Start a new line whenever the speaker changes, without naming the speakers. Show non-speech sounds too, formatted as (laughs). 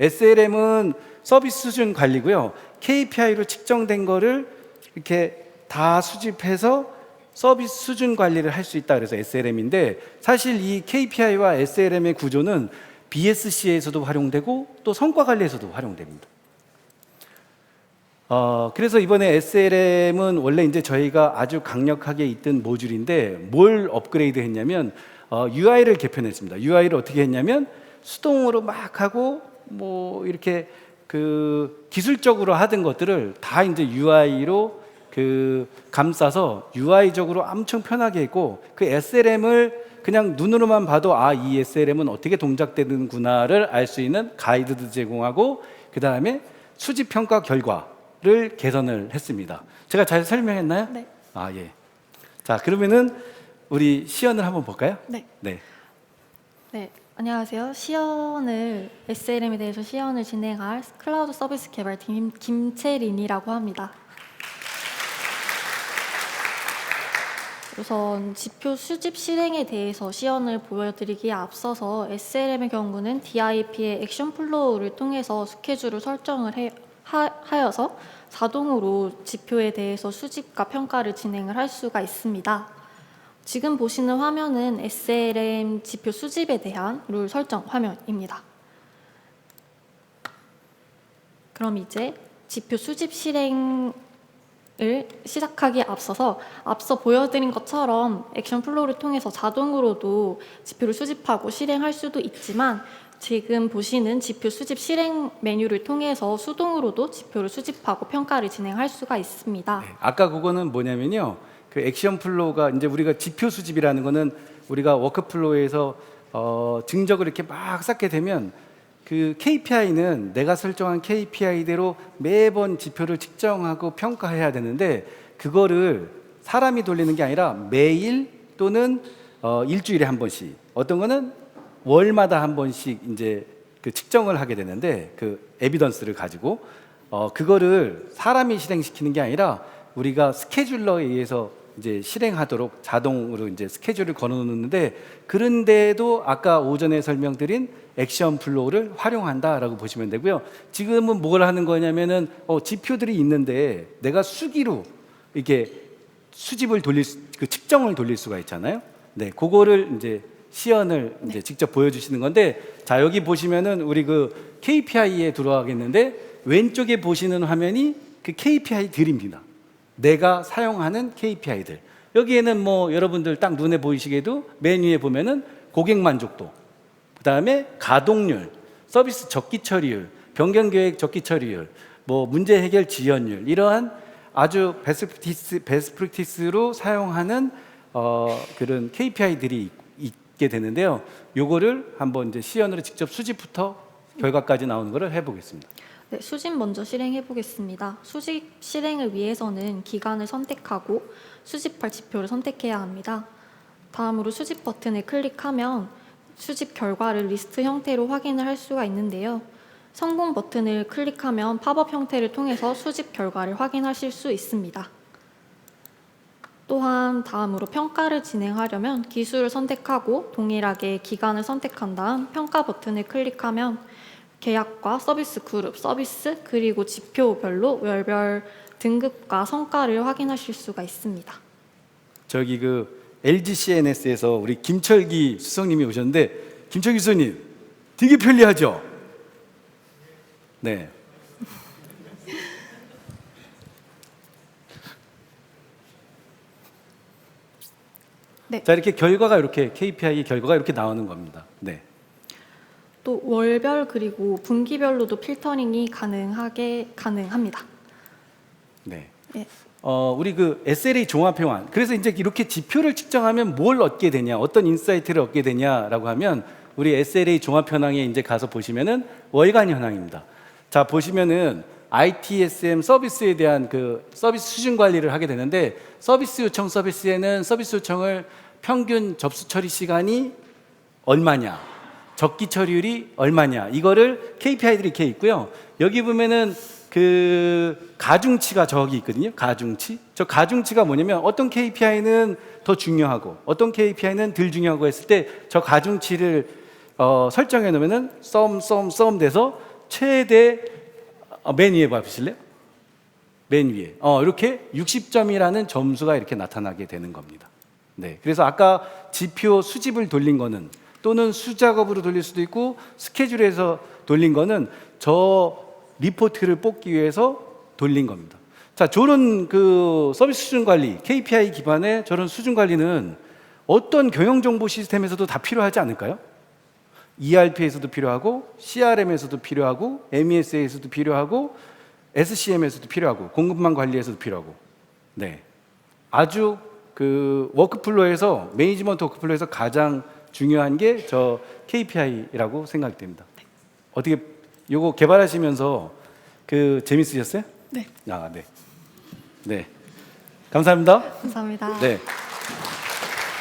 SLM은 서비스 수준 관리고요. KPI로 측정된 거를 이렇게 다 수집해서 서비스 수준 관리를 할 수 있다 그래서 SLM인데 사실 이 KPI와 SLM의 구조는 BSC에서도 활용되고 또 성과 관리에서도 활용됩니다. 어, 그래서 이번에 SLM은 원래 이제 저희가 아주 강력하게 있던 모듈인데 뭘 업그레이드 했냐면 어, UI를 개편했습니다. UI를 어떻게 했냐면 수동으로 막 하고 뭐 이렇게 그 기술적으로 하던 것들을 다 이제 UI로 그 감싸서 UI적으로 엄청 편하게 했고 그 SLM을 그냥 눈으로만 봐도 아 이 SLM은 어떻게 동작되는구나를 알 수 있는 가이드도 제공하고 그 다음에 수집 평가 결과를 개선을 했습니다. 제가 잘 설명했나요?
네.
아 예. 자 그러면은 우리 시연을 한번 볼까요?
네.
네.
네. 안녕하세요. 시연을 SLM에 대해서 시연을 진행할 클라우드 서비스 개발팀 김채린이라고 합니다. 우선 지표 수집 실행에 대해서 시연을 보여드리기에 앞서서 SLM의 경우는 DIP의 액션 플로우를 통해서 스케줄을 설정을 해, 하, 하여서 자동으로 지표에 대해서 수집과 평가를 진행을 할 수가 있습니다. 지금 보시는 화면은 SLM 지표 수집에 대한 룰 설정 화면입니다. 그럼 이제 지표 수집 실행을 시작하기에 앞서서 앞서 보여드린 것처럼 액션 플로우를 통해서 자동으로도 지표를 수집하고 실행할 수도 있지만 지금 보시는 지표 수집 실행 메뉴를 통해서 수동으로도 지표를 수집하고 평가를 진행할 수가 있습니다.
네, 아까 그거는 뭐냐면요. 그 액션 플로우가 이제 우리가 지표 수집이라는 거는 우리가 워크 플로우에서 어, 증적을 이렇게 막 쌓게 되면 그 KPI는 내가 설정한 KPI대로 매번 지표를 측정하고 평가해야 되는데 그거를 사람이 돌리는 게 아니라 매일 또는 어, 일주일에 한 번씩 어떤 거는 월마다 한 번씩 이제 그 측정을 하게 되는데 그 에비던스를 가지고 어 그거를 사람이 실행시키는 게 아니라 우리가 스케줄러에 의해서 이제 실행하도록 자동으로 이제 스케줄을 걸어놓는데 그런데도 아까 오전에 설명드린 액션 플로우를 활용한다라고 보시면 되고요. 지금은 뭘 하는 거냐면은 어, 지표들이 있는데 내가 수기로 이렇게 수집을 돌릴 수, 그 측정을 돌릴 수가 있잖아요. 네, 그거를 이제 시연을 이제 직접 보여주시는 건데 자 여기 보시면은 우리 그 KPI에 들어가겠는데 왼쪽에 보시는 화면이 그 KPI들입니다. 내가 사용하는 KPI들. 여기에는 뭐 여러분들 딱 눈에 보이시게도 메뉴에 보면은 고객 만족도, 그 다음에 가동률, 서비스 적기 처리율, 변경 계획 적기 처리율, 뭐 문제 해결 지연율 이러한 아주 베스트 프랙티스, 프랙티스로 사용하는 어, 그런 KPI들이 있게 되는데요. 요거를 한번 이제 시연으로 직접 수집부터 결과까지 나오는 거를 해보겠습니다.
네, 수집 먼저 실행해 보겠습니다. 수집 실행을 위해서는 기간을 선택하고 수집할 지표를 선택해야 합니다. 다음으로 수집 버튼을 클릭하면 수집 결과를 리스트 형태로 확인을 할 수가 있는데요. 성공 버튼을 클릭하면 팝업 형태를 통해서 수집 결과를 확인하실 수 있습니다. 또한 다음으로 평가를 진행하려면 기술을 선택하고 동일하게 기간을 선택한 다음 평가 버튼을 클릭하면 계약과 서비스 그룹, 서비스 그리고 지표별로 월별 등급과 성과를 확인하실 수가 있습니다.
저기 그 LG CNS에서 우리 김철기 수석님이 오셨는데 김철기 수석님 되게 편리하죠? 네. (laughs)
네.
자 이렇게 결과가 이렇게 KPI 결과가 이렇게 나오는 겁니다. 네.
또 월별 그리고 분기별로도 필터링이 가능하게 가능합니다.
네.
네.
어, 우리 그 SLA 종합평안. 그래서 이제 이렇게 지표를 측정하면 뭘 얻게 되냐, 어떤 인사이트를 얻게 되냐라고 하면 우리 SLA 종합현황에 이제 가서 보시면은 월간 현황입니다. 자, 보시면은 ITSM 서비스에 대한 그 서비스 수준 관리를 하게 되는데 서비스 요청 서비스에는 서비스 요청을 평균 접수 처리 시간이 얼마냐, 적기 처리율이 얼마냐, 이거를 KPI들이 이렇게 있고요. 여기 보면은 그 가중치가 저기 있거든요. 가중치. 저 가중치가 뭐냐면 어떤 KPI는 더 중요하고 어떤 KPI는 덜 중요하고 했을 때 저 가중치를 어, 설정해 놓으면은 썸 썸 썸 돼서 최대 어, 맨 위에 봐주실래요? 맨 위에 어, 이렇게 60점이라는 점수가 이렇게 나타나게 되는 겁니다. 네, 그래서 아까 지표 수집을 돌린 거는 또는 수작업으로 돌릴 수도 있고 스케줄에서 돌린 거는 저 리포트를 뽑기 위해서 돌린 겁니다. 자, 저런 그 서비스 수준 관리, KPI 기반의 저런 수준 관리는 어떤 경영 정보 시스템에서도 다 필요하지 않을까요? ERP에서도 필요하고 CRM에서도 필요하고 MES에서도 필요하고 SCM에서도 필요하고 공급망 관리에서도 필요하고 네 아주 그 워크플로에서 매니지먼트 워크플로에서 가장 중요한 게 저 KPI라고 생각됩니다. 어떻게 요거 개발하시면서 그 재밌으셨어요?
네.
아 네. 네. 감사합니다.
감사합니다.
네.